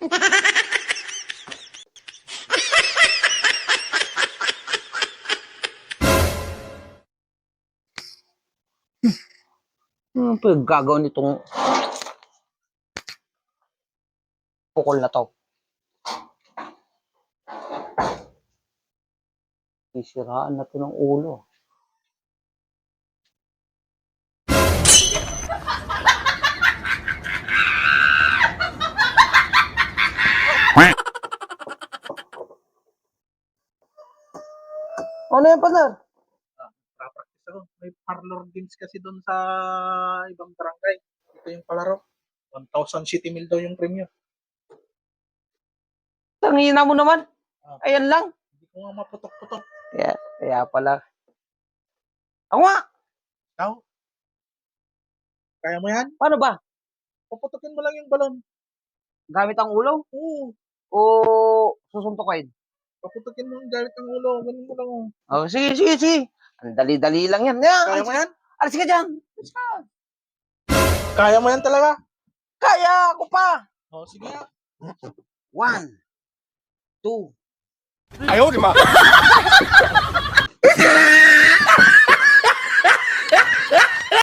Ano yung gagawin nitong pukol na to? Sisiraan na to ng ulo. Ano yan, partner? Papractice ako. May parlor games kasi doon sa ibang barangay. Ito yung palaro. 1,000 city mil daw yung premium. Tangina mo naman. Ayan lang. Hindi ko nga maputok-putok. Kaya, kaya pala. Ako nga. Ikaw? Kaya mo yan? Paano ba? Paputokin mo lang yung balon. Gamit ang ulo? Oo. O susuntukin? Paputukin mo ang gamit ng ulo. Ganun mo lang. Oh. Oh, sige, sige, sige. Ang dali-dali lang yan. Yeah, Kaya mo yan? Alis ka dyan. Kaya mo yan talaga? Kaya ako pa. Oh, sige nga. One. Two. Ayaw, di ba?